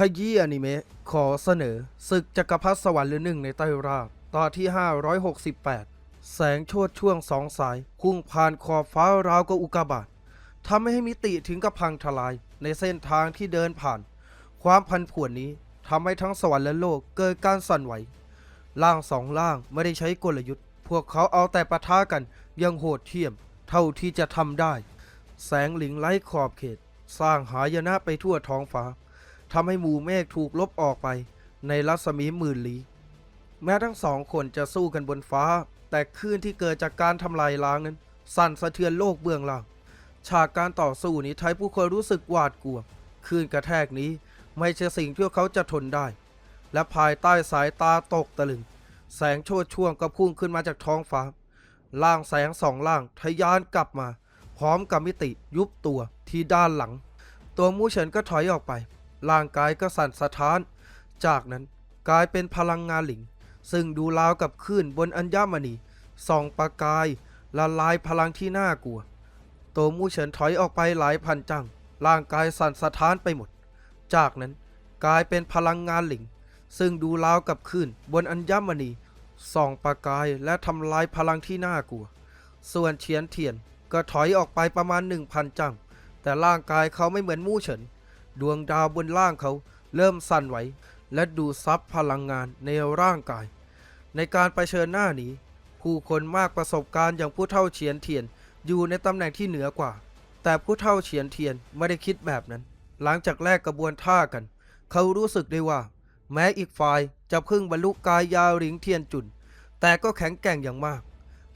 ขยี้อนิเมะขอเสนอศึกจักรพรรดิสวรรค์หรือหนึ่งในใต้ราบตอนที่ 568 แสงโชดช่วงสองสายพุ่งผ่านขอบฟ้าราวกับอุกาบาตทำให้มิติถึงกับพังทลายในเส้นทางที่เดินผ่าน ความพันผวนนี้ทำให้ทั้งสวรรค์และโลกเกิดการสั่นไหวล่างสองล่างไม่ได้ใช้กลยุทธ์ พวกเขาเอาแต่ปะทะกันยังโหดเหี้ยม เท่าที่จะทำได้ แสงหลิงไร้ขอบเขต สร้างหายนะไปทั่วท้องฟ้า ทำให้หมู่เมฆถูกลบออกไป ในรัศมีหมื่นลี้แม้ทั้งสองคนจะสู้กันบนฟ้า แต่คลื่นที่เกิดจากการทำลายล้างนั้น สั่นสะเทือนโลกเบื้องล่างฉากการต่อสู้นี้ทำให้ผู้คนรู้สึกหวาดกลัวคลื่นกระแทกนี้ไม่ใช่สิ่งที่พวกเขาจะทนได้ และภายใต้สายตาตกตะลึง แสงโชดช่วงก็พุ่งขึ้นมาจากท้องฟ้า ล่างแสงสองล่างทะยานกลับมา พร้อมกับมิติยุบตัวที่ด้านหลัง ตัวมูเฉินก็ถอยออกไป ร่างกายก็สั่นสะท้าน จากนั้นกลายเป็นพลังงานหลิง ซึ่งดูราวกับคลื่นบนอัญมณีส่องประกาย ละลายพลังที่น่ากลัวตัวมูเฉินถอยออกไปหลายพันจัง ร่างกายสั่นสะท้านไปหมด จากนั้นกลายเป็นพลังงานหลิง ซึ่งดูราวกับคลื่นบนอัญมณีส่องประกายและทำลายพลังที่น่ากลัว ส่วนเฉียนเทียนก็ถอยออกไปประมาณ1,000จัง แต่ร่างกายเขาไม่เหมือนมู่เฉิน ดวงดาวบนล่างเขาเริ่มสั่นไหว และดูซับพลังงานในร่างกาย ในการไปเชิญหน้านี้ ผู้คนมากประสบการณ์อย่างผู้เท่าเฉียนเทียนอยู่ในตำแหน่งที่เหนือกว่า แต่ผู้เท่าเฉียนเทียนไม่ได้คิดแบบนั้น หลังจากแลกกระบวนท่ากัน เขารู้สึกได้ว่า แม้อีกฝ่ายจะเพึ่งบรรลุกายยาวหลิงเทียนจุน แต่ก็แข็งแกร่งอย่างมาก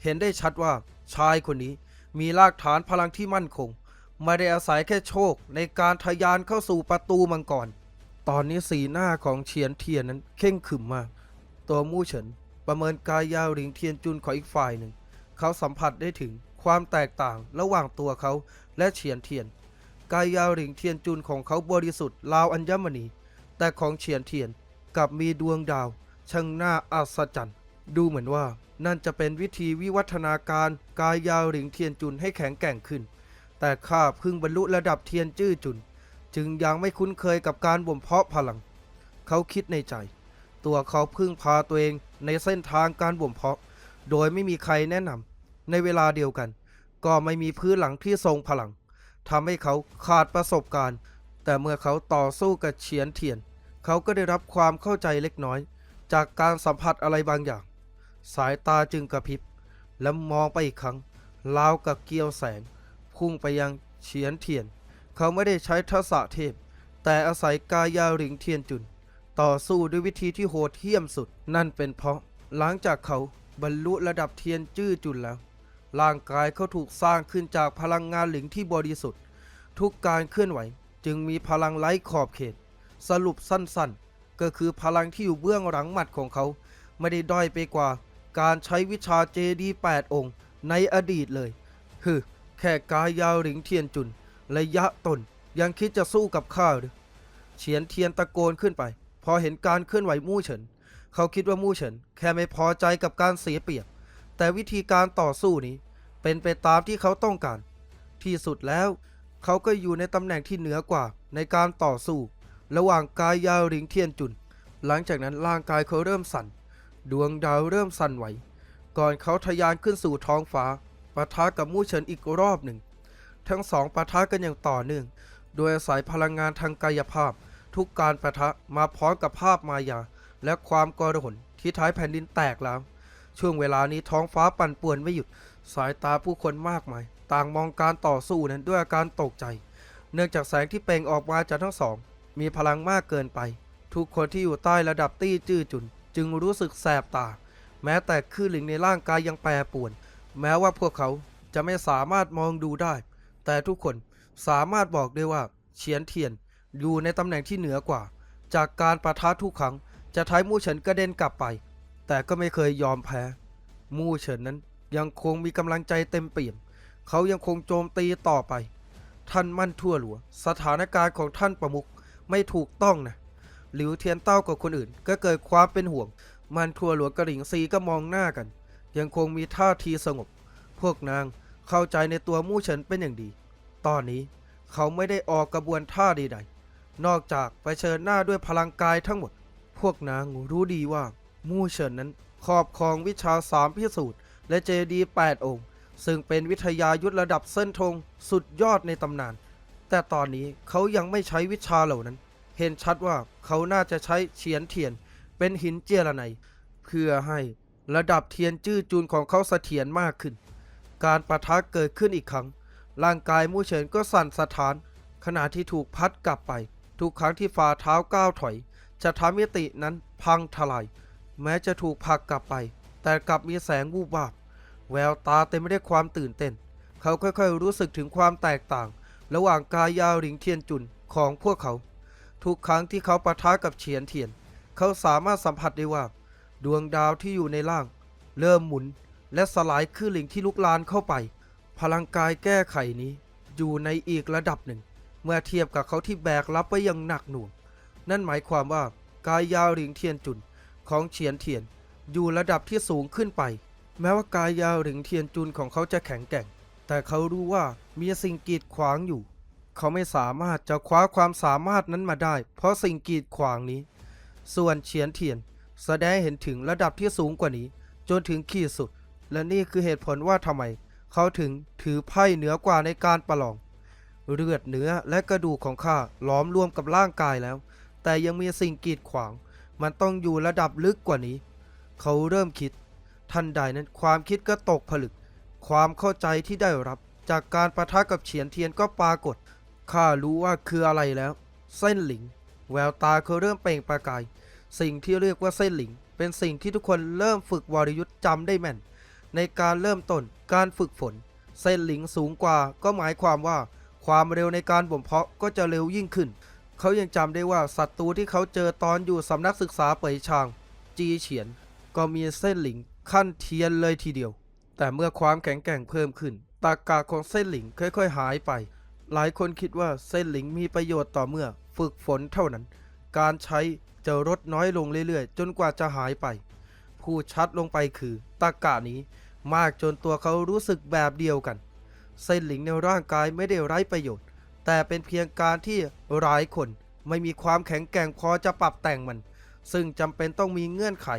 เห็นได้ชัดว่าชายคนนี้มีรากฐานพลังที่มั่นคง ไม่ได้อาศัยแค่โชคในการทะยานเข้าสู่ประตูมังกร ตอนนี้สีหน้าของเฉียนเทียนนั้นเข่งขึมมาก ตัวมู่เฉินประเมินกายยาวหลิงเทียนจุนของอีกฝ่ายหนึ่ง เขาสัมผัสได้ถึงความแตกต่างระหว่างตัวเขาและเฉียนเทียน กายยาวหลิงเทียนจุนของเขาบริสุทธิ์ราวอัญมณี แต่ของเฉียนเทียนกลับมีดวงดาวช่างน่าอัศจรรย์ ดูเหมือนว่านั่นจะเป็นวิธีวิวัฒนาการกายยาวหลิงเทียนจุนให้แข็งแกร่งขึ้น แต่ข้าเพิ่งบรรลุระดับเทียนจื้อจุน จึงยังไม่คุ้นเคยกับการบ่มเพาะพลัง เขาคิดในใจ ตัวเขาพึ่งพาตัวเองในเส้นทางการบ่มเพาะ โดยไม่มีใครแนะนำในเวลาเดียวกัน ก็ไม่มีพื้นหลังที่ทรงพลังทำให้เขาขาดประสบการณ์ แต่เมื่อเขาต่อสู้กับเฉียนเทียน เขาก็ได้รับความเข้าใจเล็กน้อย จากการสัมผัสอะไรบางอย่าง สายตาจึงกระพริบ และมองไปอีกครั้งราวกับเกลียวแสง พุ่งไปยังเฉียนเทียน เขาไม่ได้ใช้ทักษะเทพ แต่อาศัยกายาหลิงเทียนจุน ต่อสู้ด้วยวิธีที่โหดเหี้ยมสุด นั่นเป็นเพราะหลังจากเขาบรรลุระดับเทียนจื้อจุนแล้ว ร่างกายเขาถูกสร้างขึ้นจากพลังงานหลิงที่บริสุทธิ์ ทุกการเคลื่อนไหวจึงมีพลังไร้ขอบเขต สรุปสั้นๆ ก็คือพลังที่อยู่เบื้องหลังหมัดของเขา ไม่ได้ด้อยไปกว่า การใช้วิชาเจดีย์8องค์ ในอดีตเลยฮึ แค่กายยาวหลิงเทียนจุนระยะตนยังคิดจะสู้กับข้าหรือเฉียนเทียนตะโกนขึ้นไป พอเห็นการเคลื่อนไหวมู่เฉิน เขาคิดว่ามู่เฉิน แค่ไม่พอใจกับการเสียเปรียบ แต่วิธีการต่อสู้นี้ เป็นไปตามที่เขาต้องการ ที่สุดแล้ว เขาก็อยู่ในตำแหน่งที่เหนือกว่าในการต่อสู้ ระหว่างกายยาวหลิงเทียนจุน หลังจากนั้นร่างกายเขาเริ่มสั่น ดวงดาวเริ่มสั่นไหว ก่อนเขาทะยานขึ้นสู่ท้องฟ้า ปะทะกับมู่เฉินอีกรอบหนึ่ง ทั้งสองปะทะกันอย่างต่อเนื่อง โดยอาศัยพลังงานทางกายภาพ ทุกการปะทะมาพร้อมกับภาพมายา และความกระหนที่ท้ายแผ่นดินแตกแล้ว ช่วงเวลานี้ท้องฟ้าปั่นป่วนไม่หยุด สายตาผู้คนมากมาย ต่างมองการต่อสู้นั้นด้วยอาการตกใจ เนื่องจากแสงที่เปล่งออกมาจากทั้งสอง มีพลังมากเกินไป ทุกคนที่อยู่ใต้ระดับตี้จื้อจุน จึงรู้สึกแสบตา แม้แต่คลื่นหลิงในร่างกายยังแปรปรวน แม้ว่าพวกเขาจะไม่สามารถมองดูได้ แต่ทุกคนสามารถบอกได้ว่าเฉียนเทียนอยู่ในตำแหน่งที่เหนือกว่า จากการประทะทุกครั้ง จะท้ายมู่เฉินกระเด็นกลับไป แต่ก็ไม่เคยยอมแพ้ มู่เฉินนั้นยังคงมีกำลังใจเต็มเปี่ยม เขายังคงโจมตีต่อไป ท่านมั่นทั่วหลัว สถานการณ์ของท่านประมุขไม่ถูกต้องนะหลิวเทียนเต้ากับคนอื่น ก็เกิดความเป็นห่วง มันทั่วหลวงกระหลิงซีก็มองหน้ากัน ยังคงมีท่าทีสงบ พวกนางเข้าใจในตัวมู่เฉินเป็นอย่างดี ตอนนี้เขาไม่ได้ออกกระบวนท่าใดๆนอกจากไปเชิญหน้าด้วยพลังกายทั้งหมด พวกนางรู้ดีว่ามู่เฉินนั้นครอบครองวิชาสามพิสูจน์และเจดีย์8องค์ ซึ่งเป็นวิทยายุทธระดับเส้นทงสุดยอดในตำนาน แต่ตอนนี้เขายังไม่ใช้วิชาเหล่านั้น เห็นชัดว่าเขาน่าจะใช้เฉียนเทียนเป็นหินเจรไนเพื่อให้ ระดับเทียนจื้อจูนของเขาเสถียรมากขึ้น การประทะเกิดขึ้นอีกครั้ง ร่างกายมู่เฉินก็สั่นสะท้าน ขณะที่ถูกพัดกลับไป ทุกครั้งที่ฝ่าเท้าก้าวถอยจะทำมิตินั้นพังทลาย แม้จะถูกผลักกลับไป แต่กลับมีแสงวูบวาบ แววตาเต็มไปด้วยความตื่นเต้น เขาค่อยๆรู้สึกถึงความแตกต่าง ระหว่างกายยาวหลิงเทียนจุนของพวกเขา ทุกครั้งที่เขาปะทะกับเฉียนเทียน เขาสามารถสัมผัสได้ว่า ดวงดาวที่อยู่ในล่าง เริ่มหมุนและสลายคลื่นหลิงที่ลุกลานเข้าไป พลังกายแก้ไขนี้อยู่ในอีกระดับหนึ่ง เมื่อเทียบกับเขาที่แบกรับไว้อย่างหนักหน่วง นั่นหมายความว่ากายยาวหลิงเทียนจุนของเฉียนเทียน อยู่ระดับที่สูงขึ้นไป แม้ว่ากายยาวหลิงเทียนจุนของเขาจะแข็งแกร่ง แต่เขารู้ว่ามีสิ่งกีดขวางอยู่ เขาไม่สามารถจะคว้าความสามารถนั้นมาได้ เพราะสิ่งกีดขวางนี้ ส่วนเฉียนเทียน แสดงเห็นถึงระดับที่สูงกว่านี้ จนถึงขีดสุด และนี่คือเหตุผลว่าทำไม เขาถึงถือไพ่เหนือกว่าในการประลอง เลือดเนื้อและกระดูกของข้าล้อมรวมกับร่างกายแล้ว แต่ยังมีสิ่งกีดขวาง มันต้องอยู่ระดับลึกกว่านี้ เขาเริ่มคิด ทันใดนั้นความคิดก็ตกผลึก ความเข้าใจที่ได้รับ จากการประทะกับเฉียนเทียนก็ปรากฏข้ารู้ว่าคืออะไรแล้ว เส้นหลิง แววตาเขาเริ่มเปล่งประกาย สิ่งที่เรียกว่าเส้นหลิง เป็นสิ่งที่ทุกคนเริ่มฝึกวรยุทธ์จำได้แม่น ในการเริ่มต้นการฝึกฝน เส้นหลิงสูงกว่าก็หมายความว่า ความเร็วในการบ่มเพาะก็จะเร็วยิ่งขึ้น เขายังจำได้ว่าศัตรูที่เขาเจอตอนอยู่สำนักศึกษาเปยชาง จีเฉียน ก็มีเส้นหลิงขั้นเทียนเลยทีเดียว แต่เมื่อความแข็งแกร่งเพิ่มขึ้นตากาของเส้นหลิงค่อย ๆ หายไป หลายคนคิดว่าเส้นหลิงมีประโยชน์ต่อเมื่อ ฝึกฝนเท่านั้น การใช้จะลดน้อยลงเรื่อยๆ จนกว่าจะหายไป ผู้ชัดลงไปคือตากานี้ มากจนตัวเขารู้สึกแบบเดียวกัน เส้นหลิงในร่างกายไม่ได้ไร้ประโยชน์ แต่เป็นเพียงการที่หลายคนไม่มีความแข็งแกร่งพอจะปรับแต่งมัน ซึ่งจำเป็นต้องมีเงื่อนไข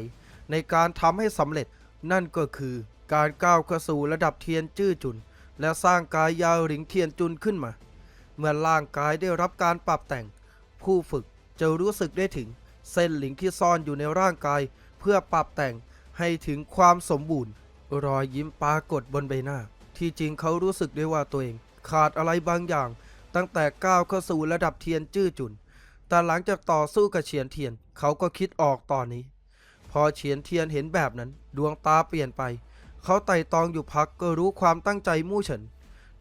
ในการทำให้สำเร็จ นั่นก็คือการก้าวเข้าสู่ระดับเทียนจื้อจุน และสร้างกายยาวหลิงเทียนจุนขึ้นมา เมื่อร่างกายได้รับการปรับแต่ง ผู้ฝึก จะรู้สึกได้ถึงเส้นหลิงที่ซ่อนอยู่ในร่างกาย เพื่อปรับแต่งให้ถึงความสมบูรณ์ รอยยิ้มปรากฏบนใบหน้า ที่จริงเขารู้สึกได้ว่าตัวเอง ขาดอะไรบางอย่าง ตั้งแต่ก้าวเข้าสู่ระดับเทียนจื้อจุน แต่หลังจากต่อสู้กับเฉียนเทียนเขาก็คิดออกตอนนี้ พอเฉียนเทียนเห็นแบบนั้น ดวงตาเปลี่ยนไป เขาไต่ตองอยู่พักก็รู้ความตั้งใจมู่เฉิน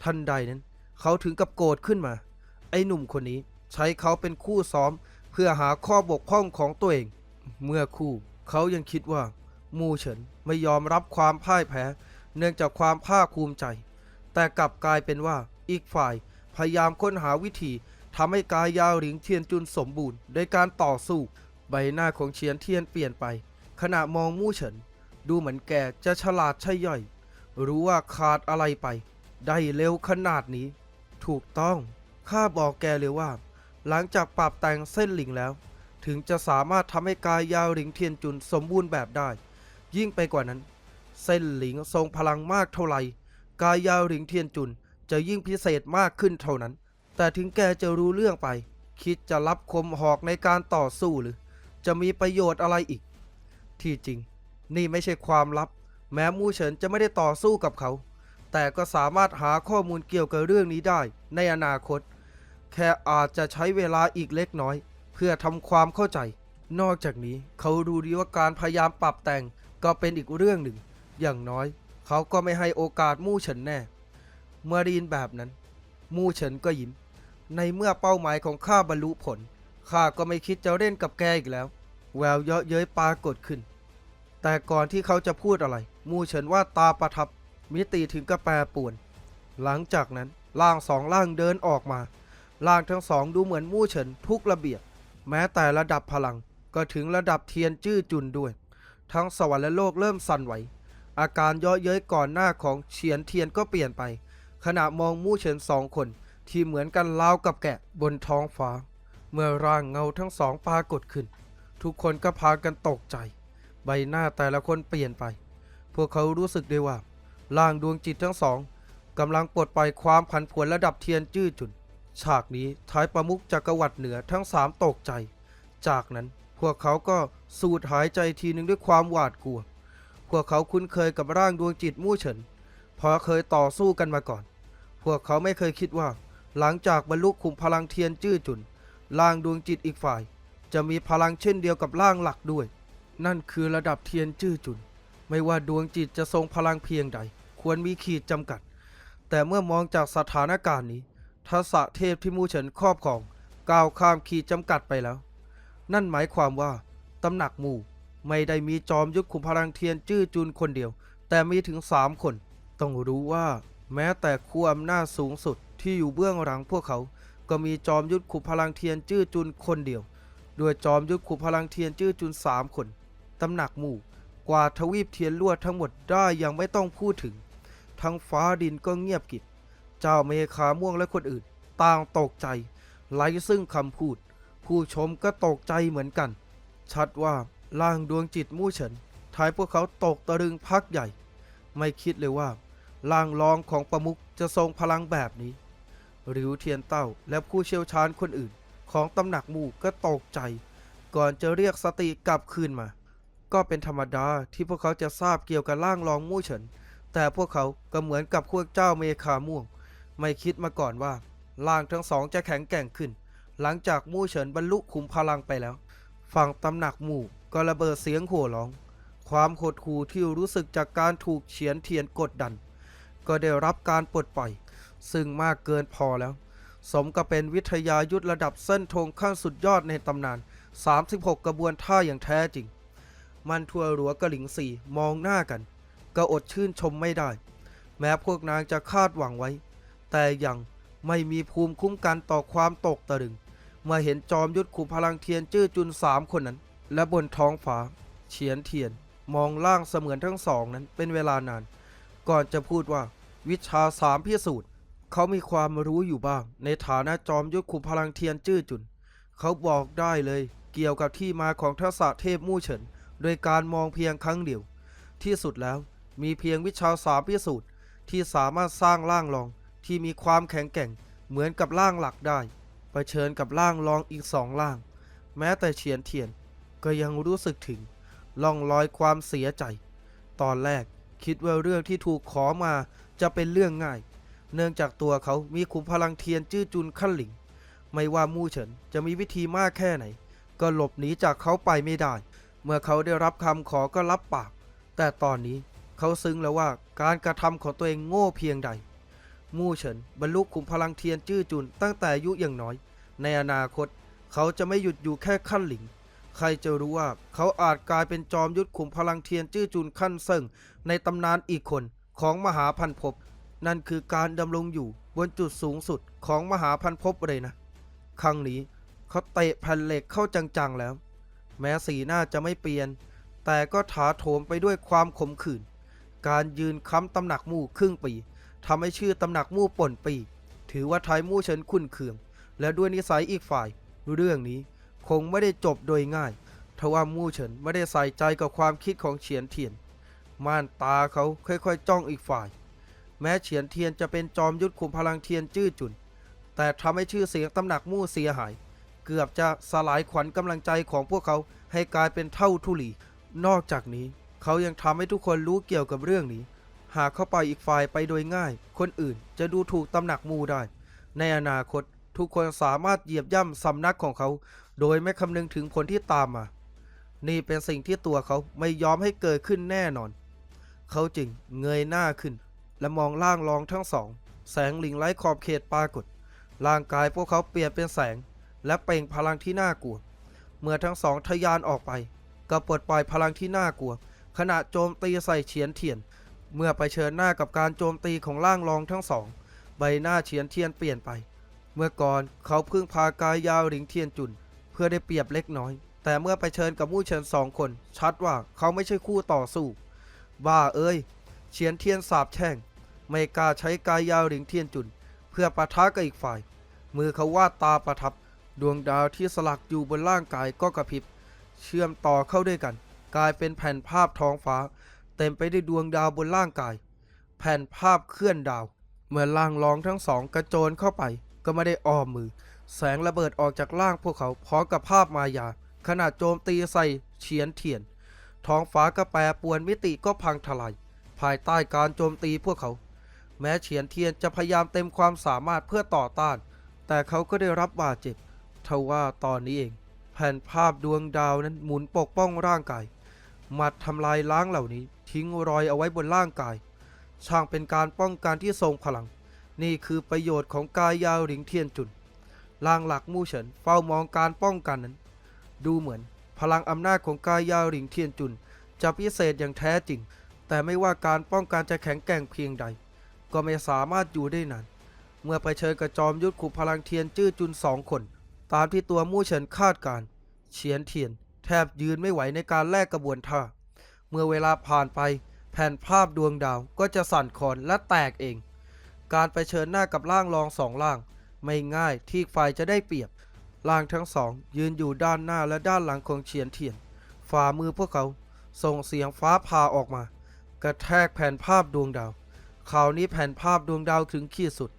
ทันใดนั้น เขาถึงกับโกรธขึ้นมา ไอ้หนุ่มคนนี้ใช้เขาเป็นคู่ซ้อม เพื่อหาข้อบกพร่องของตัวเอง เมื่อคู่เขายังคิดว่า มู่เฉินไม่ยอมรับความพ่ายแพ้ เนื่องจากความภาคภูมิใจ แต่กลับกลายเป็นว่าอีกฝ่ายพยายามค้นหาวิธีทำให้กายยาวหลิงเทียนจุนสมบูรณ์โดยการต่อสู้ ใบหน้าของเฉียนเทียนเปลี่ยนไป ขณะมองมู่เฉิน ดูเหมือนแกจะฉลาดใช่ย่อย รู้ว่าขาดอะไรไป ได้เร็วขนาดนี้ ถูกต้องข้าบอกแกเลยว่า หลังจากปรับแต่งเส้นหลิงแล้ว ถึงจะสามารถทำให้กายยาวหลิงเทียนจุนสมบูรณ์แบบได้ ยิ่งไปกว่านั้น เส้นหลิงทรงพลังมากเท่าไหร่กายยาวหลิงเทียนจุนจะยิ่งพิเศษมากขึ้นเท่านั้น แต่ถึงแกจะรู้เรื่องไป คิดจะรับคมหอกในการต่อสู้หรือ จะมีประโยชน์อะไรอีก ที่จริง นี่ไม่ใช่ความลับ แม้มู่เฉินจะไม่ได้ต่อสู้กับเขา แต่ก็สามารถหาข้อมูลเกี่ยวกับเรื่องนี้ได้ในอนาคต แค่อาจจะใช้เวลาอีกเล็กน้อย เพื่อทำความเข้าใจ นอกจากนี้เขารู้ดีว่าการพยายามปรับแต่งก็เป็นอีกเรื่องหนึ่ง อย่างน้อย เขาก็ไม่ให้โอกาสมู่เฉินแน่ เมื่อไดีนแบบนั้น มู่เฉินก็ยิ้ม ในเมื่อเป้าหมายของข้าบรรลุผลข้าก็ไม่คิดจะเล่นกับแกอีกแล้ว แววเยาะเย้ยปรากฏขึ้น แต่ก่อนที่เขาจะพูดอะไร มู่เฉินว่าตาประทับ มิติถึงกระแปรป่วน หลังจากนั้นร่างสองร่างเดินออกมา ร่างทั้งสองดูเหมือนมู่เฉินทุกระเบียบ แม้แต่ระดับพลังก็ถึงระดับเทียนจื้อจุนด้วย ทั้งสวรรค์และโลกเริ่มสั่นไหว อาการยาะเย้ยก่อนหน้าของเฉียนเทียนก็เปลี่ยนไป ขณะมองมู่เฉินสองคนที่เหมือนกันราวกับแกะบนท้องฟ้า เมื่อร่างเงาทั้งสองปรากฏขึ้น ทุกคนก็พากันตกใจ ใบหน้าแต่ละคนเปลี่ยนไป พวกเขารู้สึกได้ว่าร่างดวงจิตทั้งสองกำลังปลดปล่อยความผันผวนระดับเทียนจื้อจุน ฉากนี้ท้ายประมุขจักรวรรดิเหนือทั้งสามตกใจ จากนั้นพวกเขาก็สูดหายใจทีหนึ่งด้วยความหวาดกลัว พวกเขาคุ้นเคยกับร่างดวงจิตมู่เฉินเพราะเคยต่อสู้กันมาก่อน พวกเขาไม่เคยคิดว่า หลังจากบรรลุขุมพลังเทียนจื้อจุนร่างดวงจิตอีกฝ่าย จะมีพลังเช่นเดียวกับร่างหลักด้วย นั่นคือระดับเทียนจื้อจุน ไม่ว่าดวงจิตจะทรงพลังเพียงใด ควรมีขีดจำกัด แต่เมื่อมองจากสถานการณ์นี้ ทักษะเทพที่มู่เฉินครอบครองก้าวข้ามขีดจำกัดไปแล้ว นั่นหมายความว่าตำหนักหมู่ไม่ได้มีจอมยุทธขุมพลังเทียนจื้อจุนคนเดียว แต่มีถึงสามคน ต้องรู้ว่า แม้แต่ขั้วอำนาจสูงสุดที่อยู่เบื้องหลังพวกเขา ก็มีจอมยุทธขุมพลังเทียนจื้อจุนคนเดียวด้วยจอมยุทธขุมพลังเทียนจื้อจุนสามคนตำหนักหมู่กว่าทวีปเทียนลวดทั้งหมดได้ยังไม่ต้องพูดถึง ทั้งฟ้าดินก็เงียบกิบ เจ้าเมคาม่วงและคนอื่น ต่างตกใจไร้ซึ่งคำพูด ผู้ชมก็ตกใจเหมือนกัน ชัดว่าร่างดวงจิตมู่เฉินทายพวกเขาตกตะลึงพักใหญ่ ไม่คิดเลยว่าร่างรองของประมุขจะทรงพลังแบบนี้หริวเทียนเต้าและผู้เชี่ยวชาญคนอื่น ของตำหนักมู่ก็ตกใจ ก่อนจะเรียกสติกลับคืนมา ก็เป็นธรรมดาที่พวกเขาจะทราบเกี่ยวกับร่างรองมู่เฉินแต่พวกเขาก็เหมือนกับพวกเจ้าเมคาม่วง ไม่คิดมาก่อนว่าร่างทั้งสองจะแข็งแกร่งขึ้น หลังจากมู่เฉินบรรลุขุมพลังไปแล้ว ฝั่งตำหนักหมู่ก็ระเบิดเสียงโห่ร้อง ความหดหู่ที่รู้สึกจากการถูกเฉียนเทียนกดดัน ก็ได้รับการปลดปล่อย ซึ่งมากเกินพอแล้ว สมกับเป็นวิทยายุทธระดับเส้นธงขั้นสุดยอดในตำนาน 36 กระบวนท่าอย่างแท้จริง มันทัวหลัวกระหลิงสี่มองหน้ากัน ก็อดชื่นชมไม่ได้ แม้พวกนางจะคาดหวังไว้ แต่ยังไม่มีภูมิคุ้มกันต่อความตกตะลึงเมื่อเห็นจอมยุทธขุพลังเทียนจื้อจุนสามคนนั้น และบนท้องฟ้าเฉียนเทียน มองล่างเสมือนทั้งสองนั้นเป็นเวลานาน ก่อนจะพูดว่าวิชาสามพิสูจน์เขามีความรู้อยู่บ้าง ในฐานะจอมยุทธขุพลังเทียนจื้อจุน เขาบอกได้เลยเกี่ยวกับที่มาของทักษะเทพมู่เฉิน โดยการมองเพียงครั้งเดียว ที่สุดแล้วมีเพียงวิชาสามพิสูจน์ที่สามารถสร้างร่างรอง ที่มีความแข็งแกร่งเหมือนกับร่างหลักได้เผชิญกับร่างรองอีกสองร่าง แม้แต่เฉียนเทียนก็ยังรู้สึกถึงล่องรอยความเสียใจ ตอนแรกคิดว่าเรื่องที่ถูกขอมาจะเป็นเรื่องง่าย เนื่องจากตัวเขามีขุมพลังเทียนจื้อจุนขั้นหลิง ไม่ว่ามู่เฉินจะมีวิธีมากแค่ไหน ก็หลบหนีจากเขาไปไม่ได้ เมื่อเขาได้รับคำขอก็รับปาก แต่ตอนนี้เขาซึ้งแล้วว่าการกระทำของตัวเองโง่เพียงใด มู่เฉินบรรลุขุมพลังเทียนจื้อจุนตั้งแต่อายุอย่างน้อย ในอนาคต เขาจะไม่หยุดอยู่แค่ขั้นหลิง ใครจะรู้ว่าเขาอาจกลายเป็นจอมยุทธขุมพลังเทียนจื้อจุนขั้นเซิ่งในตำนานอีกคนของมหาพันภพนั่นคือการดำรงอยู่บนจุดสูงสุดของมหาพันภพเลยนะ ครั้งนี้เขาเตะแผ่นเหล็กเข้าจังๆแล้ว แม้สีหน้าจะไม่เปลี่ยน แต่ก็ถาโถมไปด้วยความขมขื่น การยืนค้ำตำหนักมู่ครึ่งปี ทำให้ชื่อตำหนักมู่ป่นปี ถือว่าไทยมู่เฉินขุนเคือง และด้วยนิสัยอีกฝ่าย เรื่องนี้คงไม่ได้จบโดยง่ายทว่ามู่เฉินไม่ได้ใส่ใจกับความคิดของเฉียนเทียน ม่านตาเขาค่อยๆจ้องอีกฝ่าย แม้เฉียนเทียนจะเป็นจอมยุทธขุมพลังเทียนจื้อจุน แต่ทำให้ชื่อเสียงตำหนักมู่เสียหาย เกือบจะสลายขวัญกำลังใจของพวกเขาให้กลายเป็นเท่าทุลี นอกจากนี้เขายังทำให้ทุกคนรู้เกี่ยวกับเรื่องนี้ หากเข้าไปอีกฝ่ายไปโดยง่าย คนอื่นจะดูถูกตำหนักมูได้ ในอนาคตทุกคนสามารถเหยียบย่ำสำนักของเขา โดยไม่คำนึงถึงผลที่ตามมา นี่เป็นสิ่งที่ตัวเขาไม่ยอมให้เกิดขึ้นแน่นอน เขาจึงเงยหน้าขึ้น และมองล่างรองทั้งสอง แสงหลิงไร้ขอบเขตปรากฏ ร่างกายพวกเขาเปลี่ยนเป็นแสง และเปล่งพลังที่น่ากลัว เมื่อทั้งสองทะยานออกไป ก็ปลดปล่อยพลังที่น่ากลัว ขณะโจมตีใส่เฉียนเทียน เมื่อไปเชิญหน้ากับการโจมตีของร่างรองทั้งสอง ใบหน้าเฉียนเทียนเปลี่ยนไป เมื่อก่อนเขาเพิ่งพากายยาวหลิงเทียนจุน เพื่อได้เปรียบเล็กน้อย แต่เมื่อไปเชิญกับมู่เฉินสองคน ชัดว่าเขาไม่ใช่คู่ต่อสู้บ้าเอ้ยเฉียนเทียนสาบแช่ง ไม่กล้าใช้กายยาวหลิงเทียนจุน เพื่อปะทะกับอีกฝ่าย มือเขาวาดตาประทับ ดวงดาวที่สลักอยู่บนร่างกายก็กระพริบ เชื่อมต่อเข้าด้วยกัน กลายเป็นแผ่นภาพท้องฟ้า เต็มไปด้วยดวงดาวบนร่างกาย แผ่นภาพเคลื่อนดาว เมื่อล่างรองทั้งสองกระโจนเข้าไป ก็ไม่ได้อ้อมมือ แสงระเบิดออกจากร่างพวกเขาพร้อมกับภาพมายาขณะโจมตีใส่เฉียนเทียน ท้องฟ้าก็แปรปวนมิติก็พังทลาย ภายใต้การโจมตีพวกเขา แม้เฉียนเทียนจะพยายามเต็มความสามารถเพื่อต่อต้าน แต่เขาก็ได้รับบาดเจ็บทว่าตอนนี้เอง แผ่นภาพดวงดาวนั้นหมุนปกป้องร่างกาย มัดทำลายล้างเหล่านี้ ทิ้งรอยเอาไว้บนร่างกาย ช่างเป็นการป้องกันที่ทรงพลัง นี่คือประโยชน์ของกายยาวหลิงเทียนจุนล่างหลักมู่เฉินเฝ้ามองการป้องกันนั้น ดูเหมือน พลังอำนาจของกายยาวหลิงเทียนจุน จะพิเศษอย่างแท้จริง แต่ไม่ว่าการป้องกันจะแข็งแกร่งเพียงใด ก็ไม่สามารถอยู่ได้นานเมื่อไปเชิญกับจอมยุทธขุพลังเทียนจื้อจุนสองคน ตามที่ตัวมู่เฉินคาดการเฉียนเทียน แทบยืนไม่ไหวในการแลกกระบวนท่า เมื่อเวลาผ่านไป แผ่นภาพดวงดาวก็จะสั่นคลอนและแตกเอง การไปเชิญหน้ากับร่างรองสองร่าง ไม่ง่ายที่ฝ่ายจะได้เปรียบ ร่างทั้งสอง ยืนอยู่ด้านหน้าและด้านหลังของเฉียนเทียน ฝ่ามือพวกเขาส่งเสียงฟ้าผ่าออกมา กระแทกแผ่นภาพดวงดาวคราวนี้แผ่นภาพดวงดาวถึงขีดสุด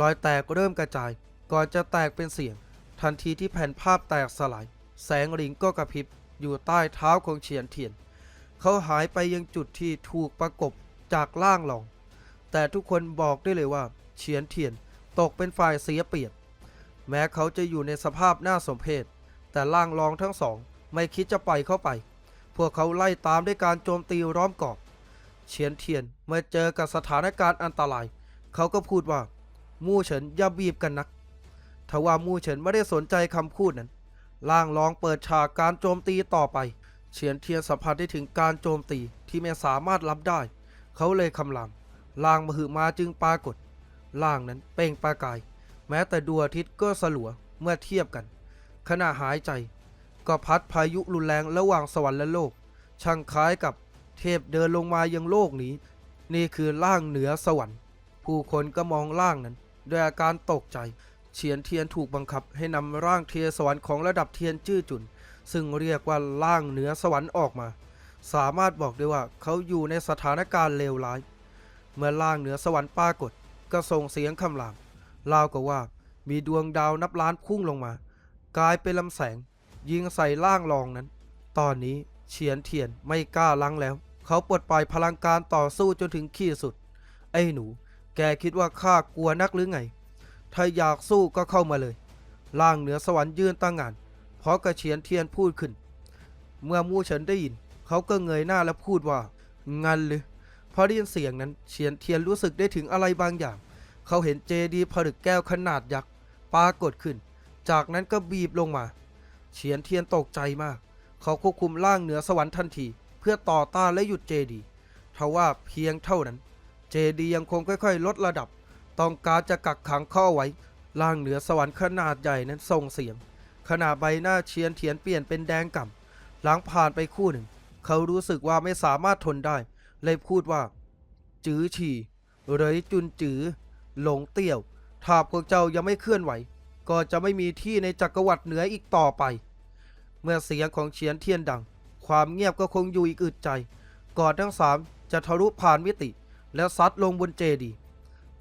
รอยแตกเริ่มกระจาย ก่อนจะแตกเป็นเสียง ทันทีที่แผ่นภาพแตกสลาย แสงหลิงก็กระพริบอยู่ใต้เท้าของเฉียนเทียน เขาหายไปยังจุดที่ถูกประกบจากล่างรอง แต่ทุกคนบอกได้เลยว่า เฉียนเทียนตกเป็นฝ่ายเสียเปรียบ แม้เขาจะอยู่ในสภาพน่าสมเพชแต่ล่างรองทั้งสองไม่คิดจะปล่อยเข้าไป พวกเขาไล่ตามด้วยการโจมตีร้อมกอบ เฉียนเทียนเมื่อเจอกับสถานการณ์อันตราย เขาก็พูดว่า มู่เฉินอย่าบีบกันนักทว่ามู่เฉินไม่ได้สนใจคำพูดนั้น ล่างรองเปิดฉากการโจมตีต่อไป เฉียนเทียนสัมผัสได้ถึงการโจมตีที่ไม่สามารถรับได้ เขาเลยคำรามล่างมหึมาจึงปรากฏ ล่างนั้นเป่งประกาย แม้แต่ดวงอาทิตย์ก็สลัวเมื่อเทียบกัน ขณะหายใจ ก็พัดพายุรุนแรงระหว่างสวรรค์และโลก ช่างคล้ายกับเทพเดินลงมายังโลกนี้ นี่คือล่างเหนือสวรรค์ ผู้คนก็มองล่างนั้น ด้วยอาการตกใจ เฉียนเทียนถูกบังคับให้นำร่างเทียสวรรค์ของระดับเทียนจื้อจุน ซึ่งเรียกว่าล่างเหนือสวรรค์ออกมา สามารถบอกได้ว่าเขาอยู่ในสถานการณ์เลวร้าย เมื่อล่างเหนือสวรรค์ปรากฏ ก็ส่งเสียงคำรามรากับว่ามีดวงดาวนับล้านพุ่งลงมา กลายเป็นลำแสง ยิงใส่ล่างรองนั้น ตอนนี้เฉียนเทียนไม่กล้าลังแล้ว เขาปลดปล่อยพลังการต่อสู้จนถึงขีดสุด ไอ้หนู แกคิดว่าข้ากลัวนักหรือไง ถ้าอยากสู้ก็เข้ามาเลย ล่างเหนือสวรรค์ยืนตั้งงาน เพราะกระเฉียนเทียนพูดขึ้น เมื่อมู่เฉินได้ยิน เขาก็เงยหน้าและพูดว่า งันหรือพอได้ยินเสียงนั้นเฉียนเทียนรู้สึกได้ถึงอะไรบางอย่าง เขาเห็นเจดีผลึกแก้วขนาดยักษ์ปรากฏขึ้น จากนั้นก็บีบลงมา เฉียนเทียนตกใจมาก เขาควบคุมร่างเหนือสวรรค์ทันที เพื่อต่อต้านและหยุดเจดีทว่าเพียงเท่านั้น เจดียังคงค่อย ๆ ลดระดับ ต้องการจะกักขังข้อไว้ร่างเหนือสวรรค์ขนาดใหญ่นั้นส่งเสียง ขณะใบหน้าเชียนเทียนเปลี่ยนเป็นแดงก่ำหลังผ่านไปคู่หนึ่ง เขารู้สึกว่าไม่สามารถทนได้ เลยพูดว่า จื้อฉี่เหรยจุนจื้อหลงเตี้ยวถ้าพวกเจ้ายังไม่เคลื่อนไหว ก็จะไม่มีที่ในจักรวรรดิเหนืออีกต่อไป เมื่อเสียงของเฉียนเทียนดัง ความเงียบก็คงอยู่อีกอึดใจ ก่อนทั้งสามจะทะลุผ่านมิติ แล้วซัดลงบนเจดีย์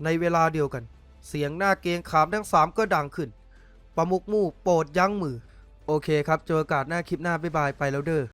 ในเวลาเดียวกัน เสียงหน้าเกงขามทั้งสามก็ดังขึ้น ประมุกมู่โปรดยั้งมือ โอเคครับ เจอโอกาสหน้าคลิปหน้าบ๊ายบายไปแล้วเด้อ